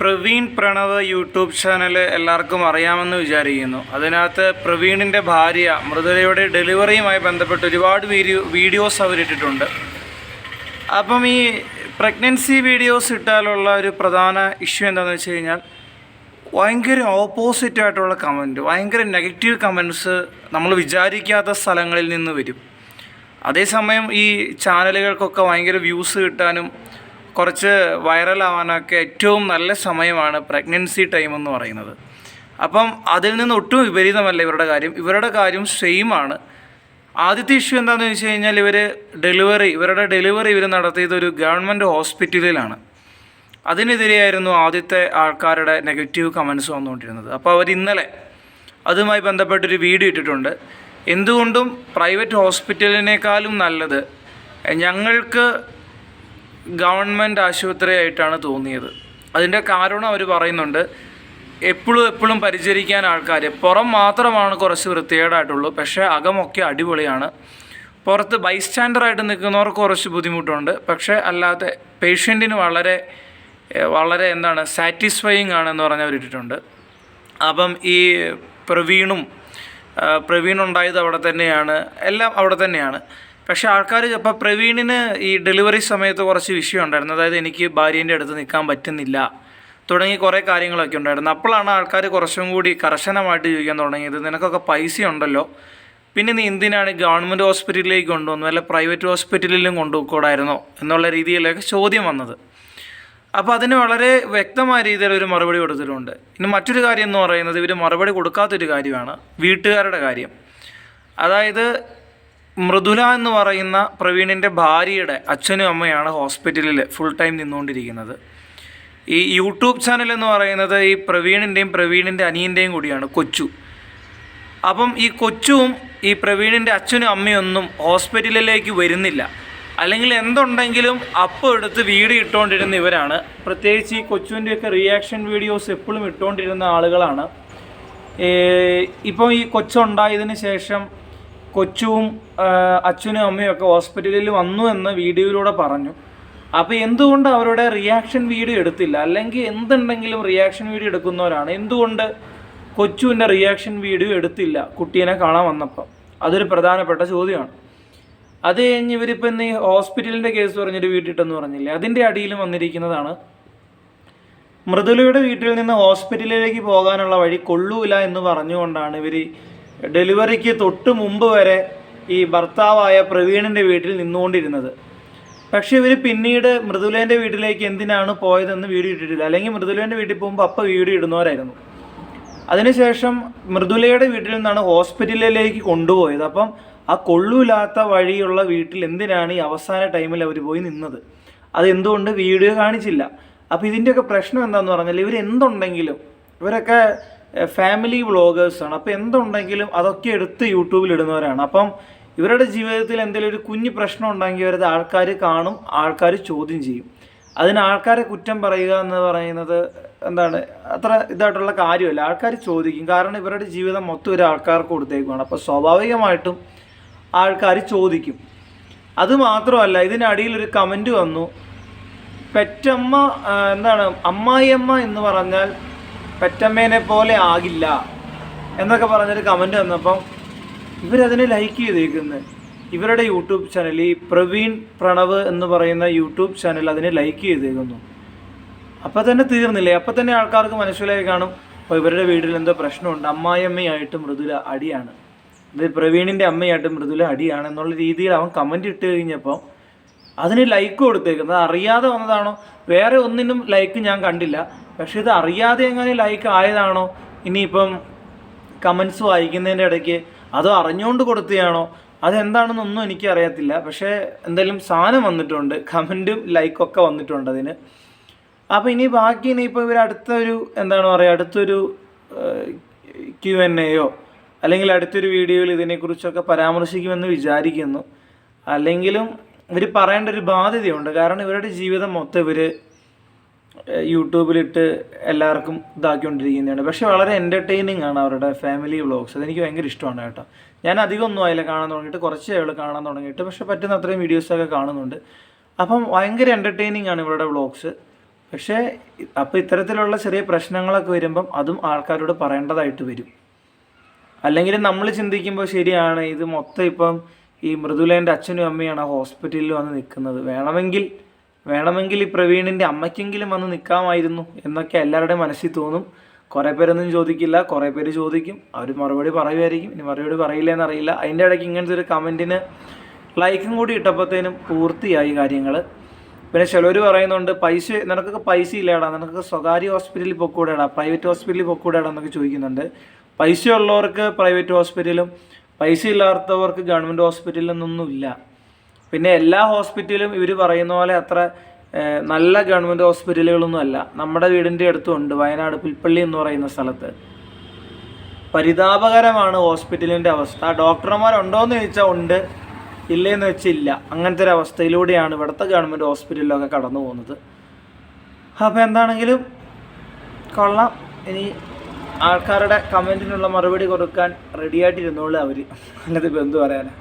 Praveen Pranav YouTube channel എല്ലാവർക്കും അറിയാമെന്ന് വിചാരിക്കുന്നു. അതിനകത്ത് പ്രവീണിന്റെ ഭാര്യ മൃദുലയുടെ ഡെലിവറിയുമായി ബന്ധപ്പെട്ട് ഒരുപാട് വീഡിയോ വീഡിയോസ് അവരിട്ടിട്ടുണ്ട്. അപ്പം ഈ പ്രഗ്നൻസി വീഡിയോസ് ഇട്ടാലുള്ള ഒരു പ്രധാന ഇഷ്യൂ എന്താണെന്ന് വെച്ച് കഴിഞ്ഞാൽ ഭയങ്കര ഓപ്പോസിറ്റ് ആയിട്ടുള്ള കമന്റ് ഭയങ്കര നെഗറ്റീവ് കമന്റ്സ് നമ്മൾ വിചാരിക്കാത്ത സ്ഥലങ്ങളിൽ നിന്ന് വരും. അതേസമയം ഈ ചാനലുകൾക്കൊക്കെ ഭയങ്കര വ്യൂസ് കിട്ടാനും കുറച്ച് വൈറലാവാനൊക്കെ ഏറ്റവും നല്ല സമയമാണ് പ്രഗ്നൻസി ടൈം എന്ന് പറയുന്നത്. അപ്പം അതിൽ നിന്ന് ഒട്ടും വിപരീതമല്ല ഇവരുടെ കാര്യം. ഇവരുടെ കാര്യം സെയിം ആണ്. ആദ്യത്തെ ഇഷ്യൂ എന്താണെന്ന് വെച്ച് കഴിഞ്ഞാൽ ഇവർ ഡെലിവറി ഇവരുടെ ഡെലിവറി ഇവർ നടത്തിയത് ഒരു ഗവൺമെന്റ് ഹോസ്പിറ്റലിലാണ്. അതിനെതിരെയായിരുന്നു ആദ്യത്തെ ആൾക്കാരുടെ നെഗറ്റീവ് കമൻസ് വന്നുകൊണ്ടിരുന്നത്. അപ്പോൾ അവർ ഇന്നലെ അതുമായി ബന്ധപ്പെട്ടൊരു വീഡിയോ ഇട്ടിട്ടുണ്ട്. എന്തുകൊണ്ടും പ്രൈവറ്റ് ഹോസ്പിറ്റലിനേക്കാളും നല്ലത് ഞങ്ങൾക്ക് ഗവൺമെന്റ് ആശുപത്രിയായിട്ടാണ് തോന്നിയത്. അതിന്റെ കാരണം അവർ പറയുന്നുണ്ട് എപ്പോഴും എപ്പോഴും പരിചരിക്കാൻ ആൾക്കാർ പുറം മാത്രമാണ് കുറച്ച് വൃത്തികേടായിട്ടുള്ളൂ പക്ഷേ അകമൊക്കെ അടിപൊളിയാണ്. പുറത്ത് ബൈസ്റ്റാൻഡറായിട്ട് നിൽക്കുന്നവർക്ക് കുറച്ച് ബുദ്ധിമുട്ടുണ്ട് പക്ഷേ അല്ലാതെ പേഷ്യന്റിന് വളരെ വളരെ എന്താണ് സാറ്റിസ്ഫൈയിങ് ആണെന്ന് പറഞ്ഞവരിട്ടിട്ടുണ്ട് അപ്പം ഈ പ്രവീണും പ്രവീണുണ്ടായത് അവിടെ തന്നെയാണ് എല്ലാം അവിടെ തന്നെയാണ്. പക്ഷേ ആൾക്കാർ അപ്പോൾ പ്രവീണിന് ഈ ഡെലിവറി സമയത്ത് കുറച്ച് വിഷയം ഉണ്ടായിരുന്നു. അതായത് എനിക്ക് ഭാര്യേന്റെ അടുത്ത് നിൽക്കാൻ പറ്റുന്നില്ല. തുടങ്ങി കുറേ കാര്യങ്ങളൊക്കെ ഉണ്ടായിരുന്നു. അപ്പോഴാണ് ആൾക്കാർ കുറച്ചും കൂടി കർശനമായിട്ട് ചോദിക്കാൻ തുടങ്ങിയത്. നിനക്കൊക്കെ പൈസ ഉണ്ടല്ലോ പിന്നെ നീ എന്തിനാണ് ഗവൺമെന്റ് ഹോസ്പിറ്റലിലേക്ക് കൊണ്ടുവന്നു? അല്ല പ്രൈവറ്റ് ഹോസ്പിറ്റലിലും കൊണ്ടുപോയിക്കൂടായിരുന്നോ? എന്നുള്ള രീതിയിലൊക്കെ ചോദ്യം വന്നത്. അപ്പോൾ അതിന് വളരെ വ്യക്തമായ രീതിയിൽ ഒരു മറുപടി കൊടുത്തിട്ടുണ്ട്. ഇനി മറ്റൊരു കാര്യം എന്ന് പറയുന്നത് ഇവർ മറുപടി കൊടുക്കാത്തൊരു കാര്യമാണ് വീട്ടുകാരുടെ കാര്യം. അതായത് മൃദുല എന്ന് പറയുന്ന പ്രവീണിന്റെ ഭാര്യയുടെ അച്ഛനും അമ്മയാണ് ഹോസ്പിറ്റലിൽ ഫുൾ ടൈം നിന്നുകൊണ്ടിരിക്കുന്നത്. ഈ യൂട്യൂബ് ചാനൽ എന്ന് പറയുന്നത് ഈ പ്രവീണിന്റെയും പ്രവീണിന്റെ അനിയന്റെയും കൂടിയാണ് കൊച്ചു. അപ്പം ഈ കൊച്ചുവും ഈ പ്രവീണിന്റെ അച്ഛനും അമ്മയൊന്നും ഹോസ്പിറ്റലിലേക്ക് വരുന്നില്ല. അല്ലെങ്കിൽ എന്തുണ്ടെങ്കിലും അപ്പോൾ എടുത്ത് വീഡിയോ ഇട്ടുകൊണ്ടിരുന്ന ഇവരാണ്. പ്രത്യേകിച്ച് ഈ കൊച്ചുവിന്റെയൊക്കെ റിയാക്ഷൻ വീഡിയോസ് എപ്പോഴും ഇട്ടുകൊണ്ടിരുന്ന ആളുകളാണ്. ഇപ്പോൾ ഈ കൊച്ചുണ്ടായതിന് ശേഷം കൊച്ചുവും അച്ഛനും അമ്മയും ഒക്കെ ഹോസ്പിറ്റലിൽ വന്നു എന്ന് വീഡിയോയിലൂടെ പറഞ്ഞു. അപ്പോൾ എന്തുകൊണ്ട് അവരുടെ റിയാക്ഷൻ വീഡിയോ എടുത്തില്ല? അല്ലെങ്കിൽ എന്തുണ്ടെങ്കിലും റിയാക്ഷൻ വീഡിയോ എടുക്കുന്നവരാണ്. എന്തുകൊണ്ട് കൊച്ചുവിന്റെ റിയാക്ഷൻ വീഡിയോ എടുത്തില്ല കുട്ടീനെ കാണാൻ വന്നപ്പോൾ അതൊരു പ്രധാനപ്പെട്ട ചോദ്യമാണ്. അത് കഴിഞ്ഞ് ഇവരിപ്പോൾ ഇന്ന് ഈ ഹോസ്പിറ്റലിന്റെ കേസ് പറഞ്ഞൊരു വീട്ടിട്ടെന്ന് പറഞ്ഞില്ലേ? അതിന്റെ അടിയിലും വന്നിരിക്കുന്നതാണ് മൃദുലയുടെ വീട്ടിൽ നിന്ന് ഹോസ്പിറ്റലിലേക്ക് പോകാനുള്ള വഴി കൊള്ളൂല എന്ന് പറഞ്ഞുകൊണ്ടാണ് ഇവർ ഡെലിവറിക്ക് തൊട്ട് മുമ്പ് വരെ ഈ ഭർത്താവായ പ്രവീണിന്റെ വീട്ടിൽ നിന്നുകൊണ്ടിരുന്നത്. പക്ഷെ ഇവർ പിന്നീട് മൃദുലേന്റെ വീട്ടിലേക്ക് എന്തിനാണ് പോയതെന്ന് വീഡിയോ ഇട്ടിട്ടില്ല അല്ലെങ്കിൽ മൃദുലേന്റെ വീട്ടിൽ പോകുമ്പോൾ അപ്പം വീഡിയോ ഇടുന്നവരായിരുന്നു. അതിനുശേഷം മൃദുലയുടെ വീട്ടിൽ നിന്നാണ് ഹോസ്പിറ്റലിലേക്ക് കൊണ്ടുപോയത്. അപ്പം ആ കൊള്ളൂലാത്ത വഴിയുള്ള വീട്ടിൽ എന്തിനാണ് ഈ അവസാന ടൈമിൽ അവർ പോയി നിന്നത്? അതെന്തുകൊണ്ട് വീഡിയോ കാണിച്ചില്ല? അപ്പോൾ ഇതിന്റെയൊക്കെ പ്രശ്നം എന്താണെന്ന് പറഞ്ഞാൽ ഇവർ എന്തുണ്ടെങ്കിലും ഇവരൊക്കെ ഫാമിലി വ്ളോഗേഴ്സാണ് അപ്പോൾ എന്തുണ്ടെങ്കിലും അതൊക്കെ എടുത്ത് യൂട്യൂബിൽ ഇടുന്നവരാണ്. അപ്പം ഇവരുടെ ജീവിതത്തിൽ എന്തെങ്കിലും ഒരു കുഞ്ഞു പ്രശ്നം ഉണ്ടെങ്കിൽ അവരത് ആൾക്കാർ കാണും ആൾക്കാർ ചോദ്യം ചെയ്യും. അതിന് ആൾക്കാരെ കുറ്റം പറയുക എന്ന് പറയുന്നത് എന്താണ് അത്ര ഇതായിട്ടുള്ള കാര്യമല്ല. ആൾക്കാർ ചോദിക്കും. കാരണം ഇവരുടെ ജീവിതം മൊത്തം ഒരു ആൾക്കാർക്ക് കൊടുത്തേക്കുവാണ്. അപ്പോൾ സ്വാഭാവികമായിട്ടും ആൾക്കാർ ചോദിക്കും. അത് മാത്രമല്ല ഇതിനടിയിൽ ഒരു കമന്റ് വന്നു. പെറ്റമ്മ എന്താണ് അമ്മായിയമ്മ എന്ന് പറഞ്ഞാൽ പെറ്റമ്മേനെ പോലെ ആകില്ല എന്നൊക്കെ പറഞ്ഞൊരു കമന്റ് വന്നപ്പം ഇവരതിനെ ലൈക്ക് ചെയ്തേക്കുന്നത് ഇവരുടെ യൂട്യൂബ് ചാനൽ ഈ പ്രവീൺ പ്രണവ് എന്ന് പറയുന്ന യൂട്യൂബ് ചാനൽ അതിനെ ലൈക്ക് ചെയ്തേക്കുന്നു. അപ്പോൾ തന്നെ തീർന്നില്ലേ? അപ്പോൾ തന്നെ ആൾക്കാർക്ക് മനസ്സിലായി കാണും അപ്പോൾ ഇവരുടെ വീട്ടിൽ എന്തോ പ്രശ്നമുണ്ട്. അമ്മായിയമ്മയായിട്ട് മൃദുല അടിയാണ്. ഇത് പ്രവീണിന്റെ അമ്മയായിട്ട് മൃദുല അടിയാണ് എന്നുള്ള രീതിയിൽ അവൻ കമന്റ് ഇട്ട് കഴിഞ്ഞപ്പോൾ അതിന് ലൈക്ക് കൊടുത്തേക്കുന്നത്. അറിയാതെ വന്നതാണോ? വേറെ ഒന്നിനും ലൈക്ക് ഞാൻ കണ്ടില്ല. പക്ഷെ ഇത് അറിയാതെ എങ്ങനെ ലൈക്ക് ആയതാണോ? ഇനിയിപ്പം കമൻസ് വായിക്കുന്നതിന്റെ ഇടയ്ക്ക് അതോ അറിഞ്ഞുകൊണ്ട് കൊടുത്തതാണോ അതെന്താണെന്നൊന്നും എനിക്ക് അറിയത്തില്ല പക്ഷേ എന്തായാലും സാധനം വന്നിട്ടുണ്ട്. കമന്റും ലൈക്കൊക്കെ വന്നിട്ടുണ്ട് അതിന്. അപ്പോൾ ഇനി ബാക്കി ഇനിയിപ്പോൾ ഇവർ അടുത്തൊരു എന്താണ് പറയുക അടുത്തൊരു ക്യു എൻ എയോ അല്ലെങ്കിൽ അടുത്തൊരു വീഡിയോയിൽ ഇതിനെക്കുറിച്ചൊക്കെ പരാമർശിക്കുമെന്ന് വിചാരിക്കുന്നു. അല്ലെങ്കിലും ഇവർ പറയേണ്ട ഒരു ബാധ്യതയുണ്ട്. കാരണം ഇവരുടെ ജീവിതം മൊത്തം ഇവർ യൂട്യൂബിലിട്ട് എല്ലാവർക്കും ഇതാക്കിക്കൊണ്ടിരിക്കുന്നതാണ്. പക്ഷെ വളരെ എന്റർടൈനിങ് ആണ് അവരുടെ ഫാമിലി വ്ളോഗ്സ് അതെനിക്ക് ഭയങ്കര ഇഷ്ടമാണ് കേട്ടോ. ഞാൻ അധികം ഒന്നും ആയില്ല കാണാൻ തുടങ്ങിയിട്ട് കുറച്ച് അയാൾ കാണാൻ തുടങ്ങിയിട്ട് പക്ഷെ പറ്റുന്ന അത്രയും വീഡിയോസൊക്കെ കാണുന്നുണ്ട്. അപ്പം ഭയങ്കര എന്റർടൈനിങ് ആണ് ഇവരുടെ വ്ളോഗ്സ് പക്ഷേ അപ്പോൾ ഇത്തരത്തിലുള്ള ചെറിയ പ്രശ്നങ്ങളൊക്കെ വരുമ്പം അതും ആൾക്കാരോട് പറയേണ്ടതായിട്ട് വരും. അല്ലെങ്കിൽ നമ്മൾ ചിന്തിക്കുമ്പോൾ ശരിയാണ് ഇത് മൊത്തം ഇപ്പം ഈ മൃദുലേന്റെ അച്ഛനും അമ്മയാണ് ഹോസ്പിറ്റലിൽ വന്ന് നിൽക്കുന്നത്. വേണമെങ്കിൽ വേണമെങ്കിൽ ഈ പ്രവീണിന്റെ അമ്മയ്ക്കെങ്കിലും വന്ന് നിൽക്കാമായിരുന്നു എന്നൊക്കെ എല്ലാവരുടെയും മനസ്സിൽ തോന്നും. കുറേ പേരൊന്നും ചോദിക്കില്ല കുറേ പേര് ചോദിക്കും. അവർ മറുപടി പറയുമായിരിക്കും. ഇനി മറുപടി പറയില്ല എന്നറിയില്ല. അതിന്റെ ഇടയ്ക്ക് ഇങ്ങനത്തെ ഒരു കമന്റിന് ലൈക്കും കൂടി ഇട്ടപ്പോഴത്തേനും പൂർത്തിയായി കാര്യങ്ങൾ പിന്നെ ചിലർ പറയുന്നുണ്ട് പൈസ നിനക്കൊക്കെ പൈസ ഇല്ലേടാ. നിനക്കൊക്കെ സ്വകാര്യ ഹോസ്പിറ്റലിൽ പൊക്കൂടെടാ. പ്രൈവറ്റ് ഹോസ്പിറ്റലിൽ പൊക്കൂടെടാ എന്നൊക്കെ ചോദിക്കുന്നുണ്ട്. പൈസ ഉള്ളവർക്ക് പ്രൈവറ്റ് ഹോസ്പിറ്റലും പൈസ ഇല്ലാത്തവർക്ക് ഗവൺമെന്റ് ഹോസ്പിറ്റലിൽ ഇല്ല. പിന്നെ എല്ലാ ഹോസ്പിറ്റലും ഇവർ പറയുന്ന പോലെ അത്ര നല്ല ഗവൺമെന്റ് ഹോസ്പിറ്റലുകളൊന്നും അല്ല നമ്മുടെ വീടിന്റെ അടുത്തുണ്ട് വയനാട് പുൽപ്പള്ളി എന്ന് പറയുന്ന സ്ഥലത്ത്. പരിതാപകരമാണ് ഹോസ്പിറ്റലിന്റെ അവസ്ഥ. ഡോക്ടർമാരുണ്ടോയെന്ന് ചോദിച്ചാൽ ഉണ്ട് ഇല്ലേന്ന് വെച്ചില്ല. അങ്ങനത്തെ ഒരു അവസ്ഥയിലൂടെയാണ് ഇവിടുത്തെ ഗവൺമെന്റ് ഹോസ്പിറ്റലിലൊക്കെ കടന്നു പോകുന്നത്. അപ്പോൾ എന്താണെങ്കിലും കൊള്ളാം. ഇനി ആൾക്കാരുടെ കമന്റിനുള്ള മറുപടി കൊടുക്കാൻ റെഡിയായിട്ടിരുന്നോളൂ അവർ അല്ലാതെ ബന്ധു പറയാനാണ്